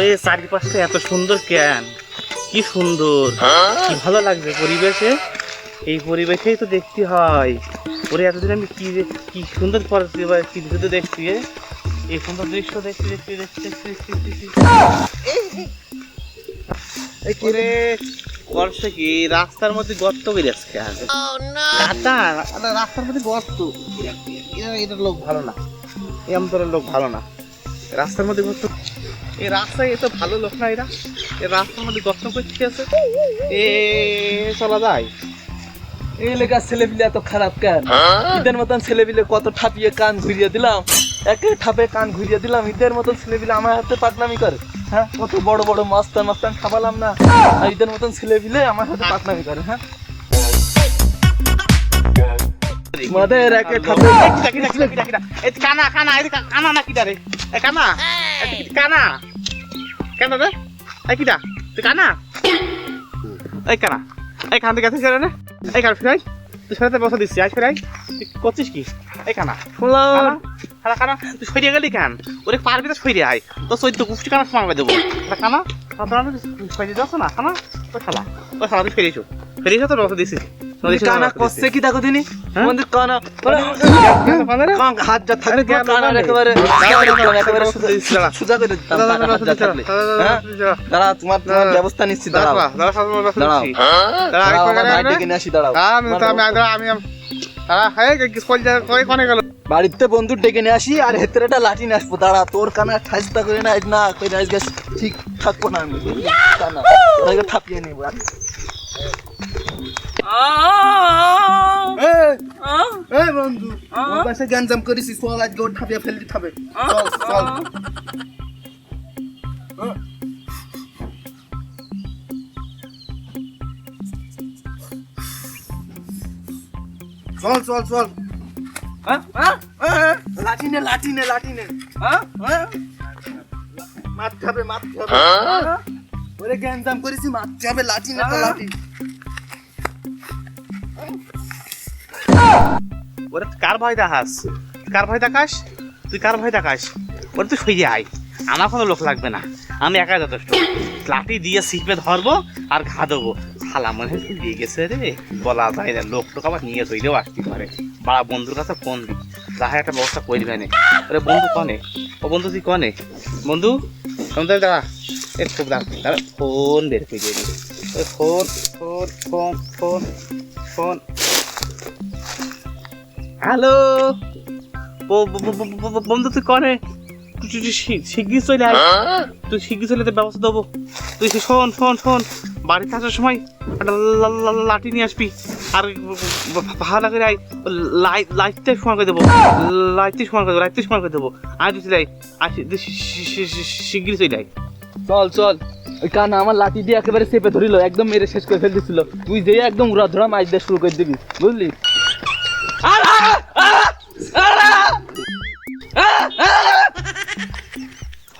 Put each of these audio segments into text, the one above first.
চারিপাশটা এত সুন্দর কেন? কি সুন্দর। কি ভালো লাগছে পরিবেশে? এই পরিবেশেই তো দেখতে হয়। ওরে এতদিন আমি কি কি সুন্দর কি দৃশ্য দেখছি এই সুন্দর দৃশ্য দেখতে দেখতে দেখতে এই কি রে করছে কি রাস্তার মধ্যে গর্ত করে আজকে কাটা রাস্তার মধ্যে গর্ত। এটা- লোক ভালো না। এই অন্তরের লোক ভালো না। রাস্তার মধ্যে গর্ত এই রাস্তায় এত ভালো লোক না এরা এই রাস্তার মধ্যে গর্ত করতে আছে এ চলা যায় এই এলাকার ছেলেপিলে এত খারাপ কেন ঈদের মতন ছেলেপিলে কত ঠাপিয়ে কান ঘুরিয়ে দিলাম একে ঠাপে কান ঘুরিয়ে দিলাম ঈদের মতন ছেলেপিলে আমার হাতে পাকনামি করে হ্যাঁ কত বড় বড় মাস্তান মাস্তান খাবালাম না আর ঈদের মতন ছেলেপিলে আমার হাতে পাকনামি করে হ্যাঁ একে ঠাপে কানা কানা কানা না কিটা রে কানা এ কি- কানা রে? এই কিটা তুই কানা? এই কানা। এই কান থেকে গেছিস রে এই কান ফিরাই তুই ফেরাতে বসে দিচ্ছি আজ ফিরাই তুই করছিস কি? এই কানা। কানা কানা কানা তুই সরিয়ে গেলি কেন? ওরে পারবি তো সরিয়ে আয়। তো চৈদ্দ গুষ্টি কানা সমান দেবো। কানা কানা সরিয়ে যাচ্ছ না কানা। ওই শালা ওই শালা তুই ফেরিয়েছো তো দিছিস কানা কি দেখো দিনি হ্যাঁ? তোমাদের কানা হাত যা কানা একেবারে দাঁড়া, একেবারে দাঁড়া, সোজা- দাঁড়া। করে হ্যাঁ দাঁড়া তোমার তোমার দাঁড়া। ব্যবস্থা নিচ্ছি ভাই ডেকে নিয়ে আসি, বাড়িতে বন্ধু ডেকে নিয়ে আসি আর হেতের একটা লাঠি নিয়ে আসব দাঁড়া তোর কানা ঠাইস্তা করে না না ঠিক থাকব না আমি কানা থাপিয়ে নেব। এই বন্ধু ওর গ্যাঞ্জাম চল আজকে ওর ঠাপিয়ে ফেলতে হবে চল চল। চল চল চল। লাঠি নে লাঠি নে লাঠি নে। মারতে হবে মারতে হবে ওরে গ্যাঞ্জাম করেছি মারতে হবে লাঠি নে লাঠি। ওরে কার ভয় দেখাস? কার ভয় দেখাস? তুই কার ভয় দেখাস? ওরে তুই সইয়ে আয়। আমার কোনো লোক লাগবে না। আমি একাই যথেষ্ট। লাঠি দিয়ে শিখবে ধরবো আর ঘা দেবো। শালা মনে হয় দিয়ে গেছে রে। বলা যায় না, লোক টোক আবার নিয়ে তৈরিও আসতে পারে। বাড়া বন্ধুর কাছে ফোন দি। তাহলে একটা ব্যবস্থা করবে না। আরে বন্ধু কনে? ও বন্ধু তুই কনে? বন্ধু? তোমাদের দাঁড়া এর খুব দাঁড়া ফোন বের করে দিয়ে phone phone phone phone phone. Hello? বন্ধু, তুই করে শিগগির চলে আয়। তুই শিগগির চলে ব্যবস্থা দেবো। তুই শোন শোন শোন। বাড়িতে আসার সময় একটা লাঠি নিয়ে আসবি। আর ভালো করে আয়। লাইট লাইটটাই সমান করে দেবো। লাইটটাই সমান করে দেবো, লাইটটাই সমান করে দেবো। আয়, তুই আয়। আর শিগগির চলে আয়। চল চল। ওই কানা আমার লাঠি দিয়ে একেবারে চেপে ধরিল, একদম মেরে শেষ করে ফেল দিছিল তুই যে একদম উড়া ধরা মাছ দিয়ে শুরু করে দিবি, বুঝলি?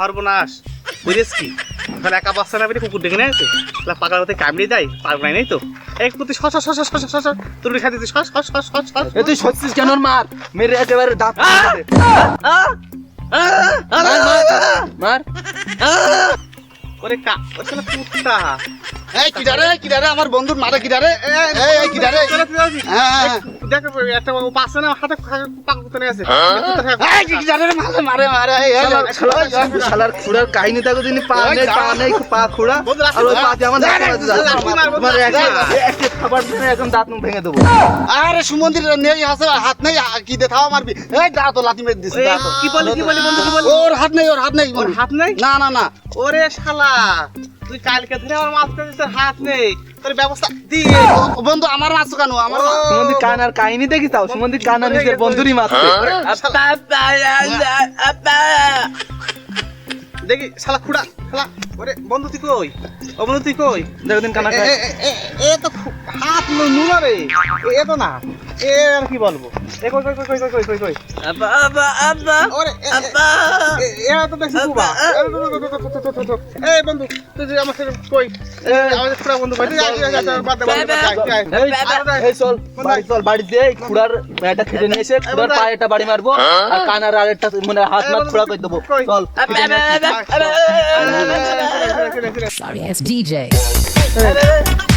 সর্বনাশ বুঝেছ কি তাহলে একা বাচ্চা না বেরিয়ে কুকুর ডেকে নিয়ে আছে তাহলে পাকার মধ্যে কামড়ে দেয় পারব নাই তো এক প্রতি শস শস শস শস শস তুই খাই দিচ্ছিস শস শস শস শস শস তুই সত্যিস কেন মার মেরে একেবারে দাঁত মার, মার ওরে কা ওরে কুত্তা এই কিডারে কিডারে আমার বন্ধুর মারে কিডারে এই যাবি? হ্যাঁ, হ্যাঁ। দেখ একটা পাশে না হাতে আছে? এই কিডারে মারে মারে মারে শালার- খুড়ার কাহিনী দেখো পা নেই পা নেই পা খুড়া। আর ওই পা দিয়ে আমার দাঁত তোমার একটা- খাবার দাঁত মুখ ভেঙে দেবো। আরে সুমন্দির নেই হাসে হাত নেই কি দে থাও মারবি। এই দা তো লাঠি মেরে দিছি কি বলি কি বলি বন্ধু কি বলি? ওর হাত নেই ওর হাত নেই ওর হাত নেই? না না না। ওরে শালা। তুই কালকে ধরে আমার মাছ তোর হাত নেই। তোর ব্যবস্থা দিয়ে বন্ধু আমার মাছ কেন? আমার সুমন্দির কান আর কাহিনী দেখি তাও? সুমন্দির কানার নিজের বন্ধুরই মাছ দেখি শালা খুড়া। বাড়ি মারবো কানার মারবো আর কানার মানে হাত মাত খুড়া করে দেবো চল Sorry it's DJ.